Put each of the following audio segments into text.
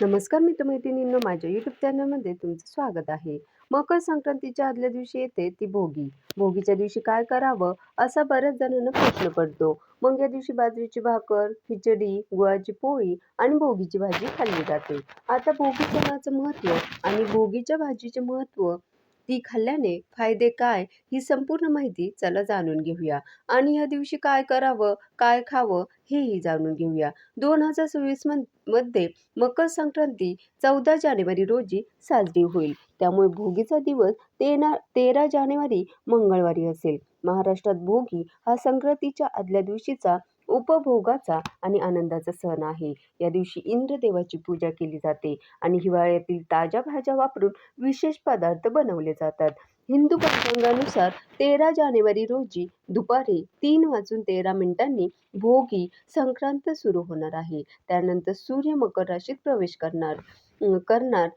नमस्कार मी मित्रमैत्रिणींनो माझ्या यूट्यूब चॅनलमध्ये तुमचं स्वागत आहे. मकर संक्रांतीच्या आदल्या दिवशी येते ती भोगी. भोगीच्या दिवशी काय करावं असा बऱ्याच जणांना प्रश्न पडतो. मग या दिवशी बाजरीची भाकर खिचडी गुळाची पोळी आणि भोगीची भाजी खाल्ली जाते. आता भोगी सणाचं महत्त्व आणि भोगीच्या भाजीचे महत्त्व ती खाल्ल्याने फायदे काय ही संपूर्ण माहिती चला जाणून घेऊया. आणि या दिवशी काय करावं काय खावं हेही जाणून घेऊया. दोन हजार सव्वीसमध्ये मकर संक्रांती चौदा जानेवारी रोजी साजरी होईल. त्यामुळे भोगीचा दिवस तेना तेरा जानेवारी मंगळवारी असेल. महाराष्ट्रात भोगी हा संक्रांतीच्या आदल्या दिवशीचा उपभोगाचा आणि आनंदाचा सण आहे. या दिवशी इंद्रदेवाची पूजा केली जाते आणि हिवाळ्यातील ताज्या भाज्या वापरून विशेष पदार्थ बनवले जातात. हिंदू पंचांगानुसार तेरा जानेवारी रोजी दुपारी तीन वाजून तेरा मिनिटांनी भोगी संक्रांत सुरू होणार आहे. त्यानंतर सूर्य मकर राशीत प्रवेश करणार करणार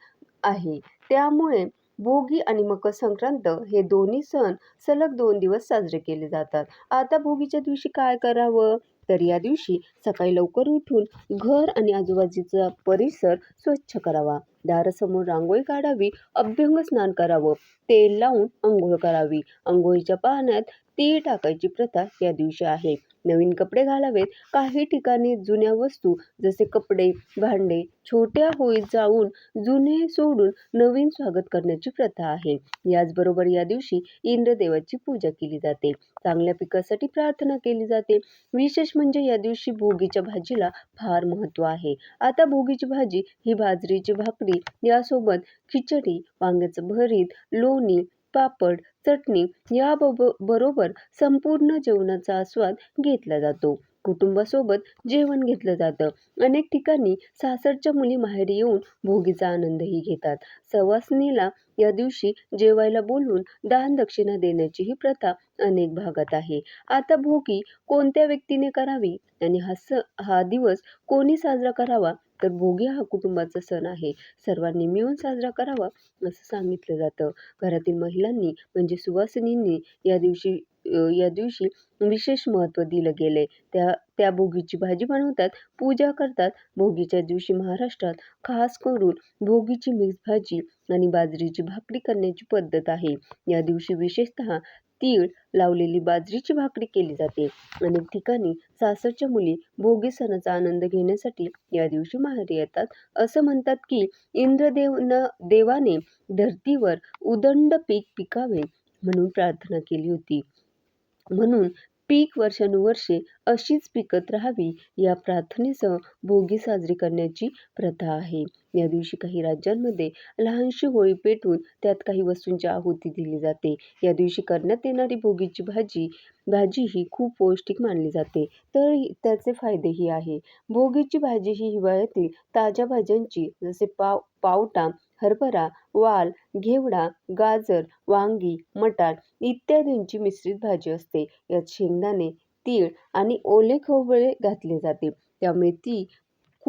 आहे. त्यामुळे भोगी आणि मकर संक्रांत हे दोन्ही सण सलग दोन दिवस साजरे केले जातात. आता भोगीच्या दिवशी काय करावं? तर या दिवशी सकाळी लवकर उठून घर आणि आजूबाजूचा परिसर स्वच्छ करावा. दारासमोर रांगोळी काढावी अभ्यंग स्नान करावं तेल लावून आंघोळ करावी. आंघोळीच्या पाण्यात तीळ टाकायची प्रथा या दिवशी आहे. नवीन कपडे घालावेत. काही ठिकाणी जुन्या वस्तू जसे कपडे भांडे छोट्या होईत जाऊन जुने सोडून नवीन स्वागत करण्याची प्रथा आहे. याचबरोबर या दिवशी इंद्रदेवाची पूजा केली जाते. चांगल्या पिकासाठी प्रार्थना केली जाते. विशेष म्हणजे या दिवशी भू भोगीच्या भाजीला फार महत्त्व आहे. आता भोगीची भाजी ही बाजरीची भाकरी यासोबत खिचडी वांग्याचं भरीत लोणी पापड चटणी याबब बरोबर संपूर्ण जेवणाचा आस्वाद घेतला जातो. कुटुंबासोबत जेवण घेतलं जातं. अनेक ठिकाणी सासरच्या मुली माहेरी येऊन भोगीचा आनंदही घेतात. सवासनीला या दिवशी जेवायला बोलवून दान दक्षिणा देण्याची ही प्रथा अनेक भागात आहे. आता भोगी कोणत्या व्यक्तीने करावी आणि हा स हा दिवस कोणी साजरा करावा? तर भोगी हा कुटुंबाचा सण आहे. सर्वांनी मिळून साजरा करावा असं सांगितलं जातं. घरातील महिलांनी म्हणजे सुवासिनींनी या दिवशी या दिवशी विशेष महत्त्व दिलं गेलं आहे त्या त्या भोगीची भाजी बनवतात पूजा करतात. भोगीच्या दिवशी महाराष्ट्रात खास करून भोगीची मिक्स भाजी आणि बाजरीची भाकरी करण्याची पद्धत आहे. या दिवशी विशेषतः तीळ लावलेली बाजरीची भाकरी केली जाते. अनेक ठिकाणी सासरच्या मुली भोगी सणाचा आनंद घेण्यासाठी या दिवशी माहेरी येतात. असं म्हणतात की इंद्रदेव न देवाने धरतीवर उदंड पीक पिकावे म्हणून प्रार्थना केली होती. म्हणून पीक वर्षानुवर्षे अशीच पिकत राहावी या प्रार्थनेसह भोगी साजरी करण्याची प्रथा आहे. या दिवशी काही राज्यांमध्ये लहानशी होळी पेटवून त्यात काही वस्तूंची आहुती दिली जाते. या दिवशी करण्यात येणारी भोगीची भाजी भाजी ही खूप पौष्टिक मानली जाते. तर त्याचे फायदेही आहे. भोगीची भाजी ही हिवाळ्यातील ताज्या भाज्यांची जसे पाव पावटा हरभरा वाल घेवडा गाजर वांगी मटार इत्यादींची मिश्रित भाजी असते. यात शेंगदाणे तीळ आणि ओले खोबरे घातले जाते. त्यामुळे ती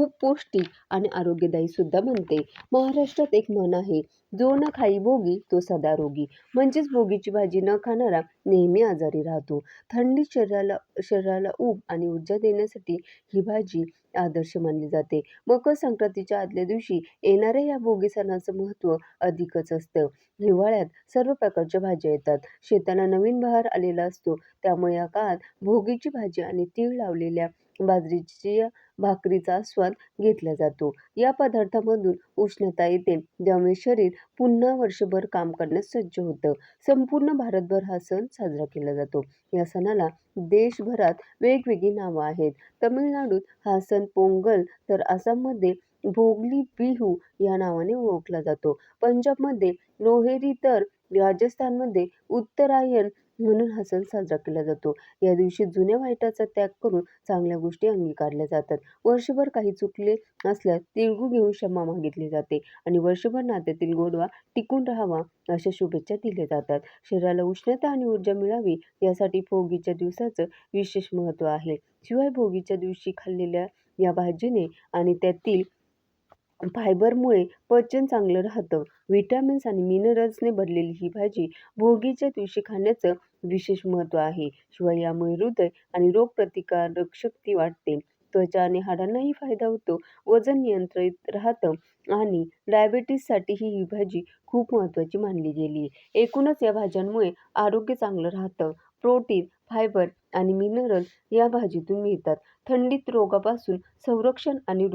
खूप पौष्टिक आणि आरोग्यदायी सुद्धा बनते. महाराष्ट्रात एक म्हण आहे जो न खाई भोगी तो सदा रोगी. म्हणजेच भोगीची भाजी न खाणारा नेहमी आजारी राहतो. थंडी शरीराला शरीराला ऊब आणि ऊर्जा देण्यासाठी ही भाजी आदर्श मानली जाते. मकर संक्रांतीच्या आदल्या दिवशी येणाऱ्या या भोगी सणाचं महत्त्व अधिकच असतं. हिवाळ्यात सर्व प्रकारच्या भाज्या येतात. शेताला नवीन बहार आलेला असतो. त्यामुळे या काळात भोगीची भाजी आणि तीळ लावलेल्या बाजरीची भाकरीचा स्वाद घेतला जातो. या पदार्थामधून उष्णता येते ज्यामुळे शरीर पुन्हा वर्षभर काम करण्यास सज्ज होतं. संपूर्ण भारतभर हा सण साजरा केला जातो. या सणाला देशभरात वेगवेगळी नावं आहेत. तमिळनाडूत हा सण पोंगल तर आसाममध्ये भोगली बिहू या नावाने ओळखला जातो. पंजाबमध्ये लोहेरी तर राजस्थानमध्ये उत्तरायण म्हणून हा सण साजरा केला जातो. या दिवशी जुन्या वाईटाचा त्याग करून चांगल्या गोष्टी अंगीकारल्या जातात. वर्षभर काही चुकले असल्यास तिळगू घेऊन क्षमा मागितली जाते आणि वर्षभर नात्यातील गोडवा टिकून राहावा अशा शुभेच्छा दिल्या जातात. शरीराला उष्णता आणि ऊर्जा मिळावी यासाठी भोगीच्या दिवसाचं विशेष महत्त्व आहे. शिवाय भोगीच्या दिवशी खाल्लेल्या या भाजीने आणि त्यातील फायबरमुळे पचन चांगलं राहतं. व्हिटॅमिन्स आणि मिनरल्सने भरलेली ही भाजी भोगीच्या दिवशी खाण्याचं विशेष महत्त्व आहे. शिवाय यामुळे हृदय आणि रोगप्रतिकारक शक्ती वाढते. त्वचा आणि हाडांनाही फायदा होतो. वजन नियंत्रित राहतं आणि डायबिटीजसाठी ही भाजी खूप महत्त्वाची मानली गेली आहे. एकूणच या भाज्यांमुळे आरोग्य चांगलं राहतं. प्रोटीन फायबर आणि मिनरल या भाजीतून मिळतात. थंडीत रोगापासून संरक्षण आणि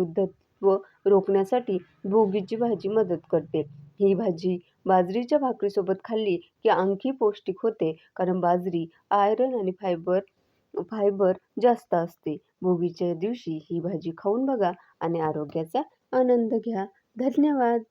व रोखण्यासाठी भोगीची भाजी मदत करते. ही भाजी बाजरीच्या भाकरीसोबत खाल्ली की आणखी पौष्टिक होते कारण बाजरी आयरन आणि फायबर फायबर जास्त असते. भोगीच्या दिवशी ही भाजी खाऊन बघा आणि आरोग्याचा आनंद घ्या. धन्यवाद!